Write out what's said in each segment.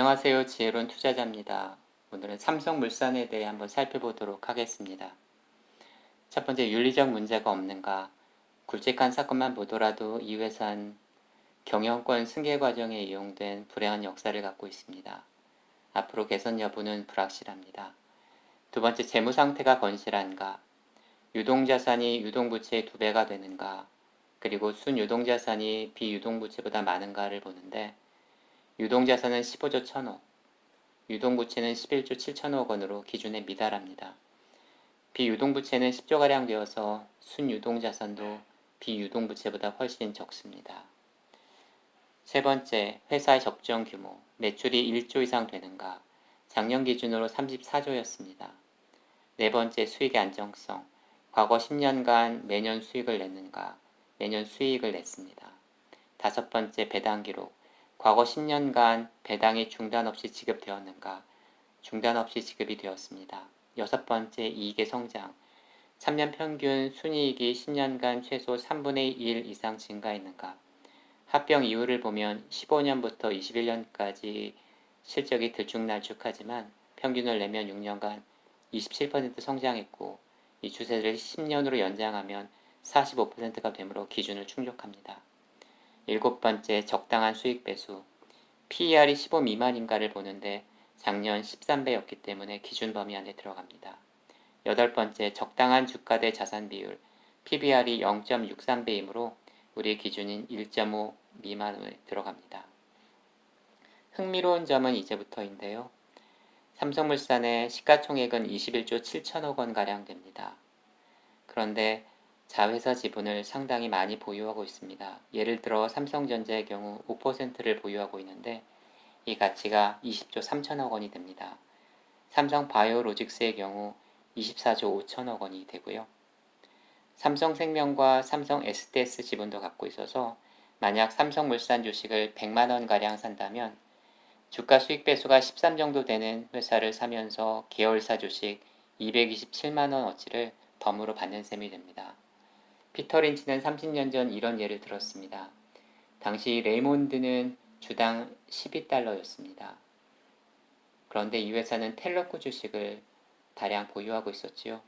안녕하세요. 지혜로운 투자자입니다. 오늘은 삼성물산에 대해 한번 살펴보도록 하겠습니다. 첫 번째, 윤리적 문제가 없는가? 굵직한 사건만 보더라도 이 회사는 경영권 승계 과정에 이용된 불행한 역사를 갖고 있습니다. 앞으로 개선 여부는 불확실합니다. 두 번째, 재무 상태가 건실한가? 유동자산이 유동부채의 두 배가 되는가? 그리고 순유동자산이 비유동부채보다 많은가를 보는데 유동자산은 15조 1천억, 유동부채는 11조 7천억 원으로 기준에 미달합니다. 비유동부채는 10조가량 되어서 순유동자산도 비유동부채보다 훨씬 적습니다. 세 번째, 회사의 적정 규모, 매출이 1조 이상 되는가, 작년 기준으로 34조였습니다. 네 번째, 수익의 안정성, 과거 10년간 매년 수익을 냈는가, 매년 수익을 냈습니다. 다섯 번째, 배당 기록, 과거 10년간 배당이 중단 없이 지급되었는가? 중단 없이 지급이 되었습니다. 여섯 번째, 이익의 성장. 3년 평균 순이익이 10년간 최소 3분의 1 이상 증가했는가? 합병 이후를 보면 15년부터 21년까지 실적이 들쭉날쭉하지만 평균을 내면 6년간 27% 성장했고 이 추세를 10년으로 연장하면 45%가 되므로 기준을 충족합니다. 일곱 번째, 적당한 수익 배수. PER이 15 미만인가를 보는데 작년 13배였기 때문에 기준 범위 안에 들어갑니다. 여덟 번째, 적당한 주가 대 자산 비율. PBR이 0.63배이므로 우리 기준인 1.5 미만에 들어갑니다. 흥미로운 점은 이제부터인데요. 삼성물산의 시가총액은 21조 7천억 원가량 됩니다. 그런데 자회사 지분을 상당히 많이 보유하고 있습니다. 예를 들어 삼성전자의 경우 5%를 보유하고 있는데 이 가치가 20조 3천억 원이 됩니다. 삼성 바이오로직스의 경우 24조 5천억 원이 되고요. 삼성생명과 삼성 SDS 지분도 갖고 있어서 만약 삼성물산 주식을 100만 원가량 산다면 주가 수익 배수가 13 정도 되는 회사를 사면서 계열사 주식 227만 원 어치를 덤으로 받는 셈이 됩니다. 피터 린치는 30년 전 이런 예를 들었습니다. 당시 레이몬드는 주당 12달러였습니다. 그런데 이 회사는 텔레코 주식을 다량 보유하고 있었지요.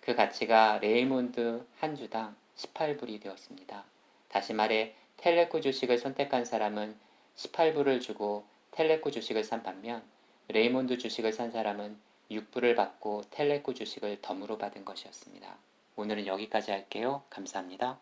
그 가치가 레이몬드 한 주당 18불이 되었습니다. 다시 말해 텔레코 주식을 선택한 사람은 18불을 주고 텔레코 주식을 산 반면 레이몬드 주식을 산 사람은 6불을 받고 텔레코 주식을 덤으로 받은 것이었습니다. 오늘은 여기까지 할게요. 감사합니다.